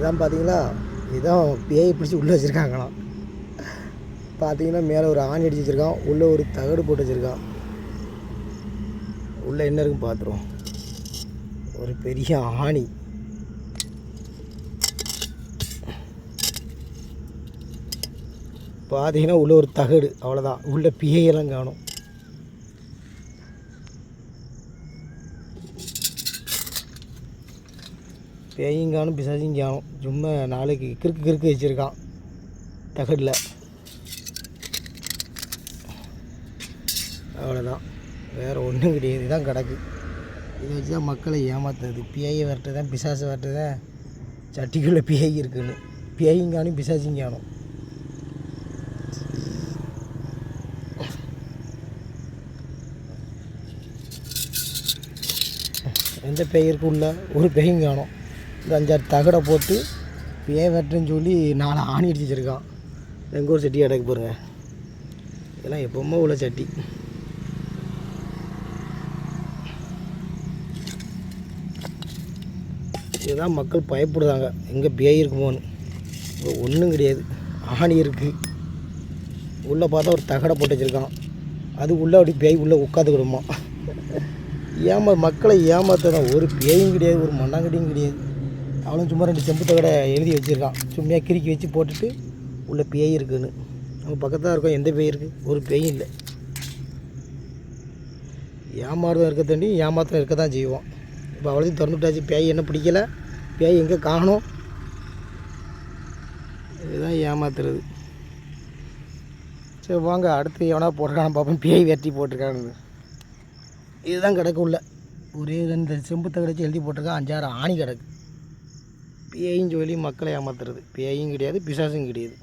இதெல்லாம் பார்த்தீங்களா இதான் பேயை பிடிச்சி உள்ளே வச்சுருக்காங்களாம். பார்த்தீங்கன்னா மேலே ஒரு ஆணி அடிச்சு வச்சுருக்கான். உள்ளே ஒரு தகடு போட்டு வச்சுருக்கான். உள்ளே என்ன இருக்குன்னு பார்த்துருவோம் ஒரு பெரிய ஆணி. பார்த்தீங்கன்னா உள்ளே ஒரு தகடு. அவ்வளோதான் உள்ளே பியையெல்லாம் காணும். பேயும் காணும் பிசாசியும் காணும் சும்மா நாளைக்கு கிறுக்கு கிறுக்கு வச்சுருக்கான். தகடில். அவ்வளோதான் வேறு ஒன்றும் கிடையாது. இதுதான் கிடக்கு. இதை வச்சு தான் மக்களை ஏமாத்துறது. பிஐயை வரட்டு தான் பிசாசு வரட்டு தான் சட்டிக்குள்ளே பேய் இருக்குன்னு. பிஐயும் காணும் பிசாசியும் காணும் எந்த பேய் இருக்கு உள்ள ஒரு பேயும் காணும் இந்த அஞ்சாறு தகடை போட்டு இப்போ ஏன் வெட்டுறேன்னு சொல்லி நாலு ஆணி அடிச்சு வச்சிருக்கான். எங்கள் ஊர் சட்டி அடக்கு போகிறேங்க இதெல்லாம் எப்பவுமே உள்ள சட்டி. இதுதான் மக்கள் பயப்படுறாங்க. எங்கே பேய் இருக்குமோன்னு. இப்போ ஒன்றும் கிடையாது. ஆணி இருக்குது உள்ளே பார்த்தா ஒரு தகடை போட்டு வச்சுருக்கான். அது உள்ளே அப்படி பேய் உள்ளே உட்காந்துக்கிடுமா. ஏமா மக்களை ஏமாத்ததான் ஒரு பேயும் கிடையாது ஒரு மண்ணாங்கடியும் கிடையாது. அவனும் சும்மா ரெண்டு செம்பு தகடை எழுதி வச்சுருக்கான். சும்மையாக கிறுக்கி வச்சு போட்டுட்டு உள்ளே பேய் இருக்குதுன்னு நம்ம பக்கத்தில் இருக்கோம் எந்த பேய் இருக்குது ஒரு பேயும் இல்லை. ஏமாறுதம் இருக்க தாண்டி ஏமாத்திரம் இருக்க தான் செய்வோம் இப்போ அவ்வளோத்தையும் திறந்துட்டாச்சு. பேய் என்ன பிடிக்கல? பேய் எங்கே காணோம்? இதுதான் ஏமாத்துறது. சரி வாங்க. அடுத்து எவனா போட்டிருக்கான பார்ப்போம். பேய் வெட்டி போட்டிருக்கானு இதுதான் கிடக்கு உள்ள. ஒரே ரெண்டு செம்பு தகடச்சு எழுதி போட்டிருக்கான். அஞ்சாறு ஆணி கிடக்கு. பேயும் சொல்லி மக்களை ஏமாத்துறது. பேயும் கிடையாது பிசாசும் கிடையாது.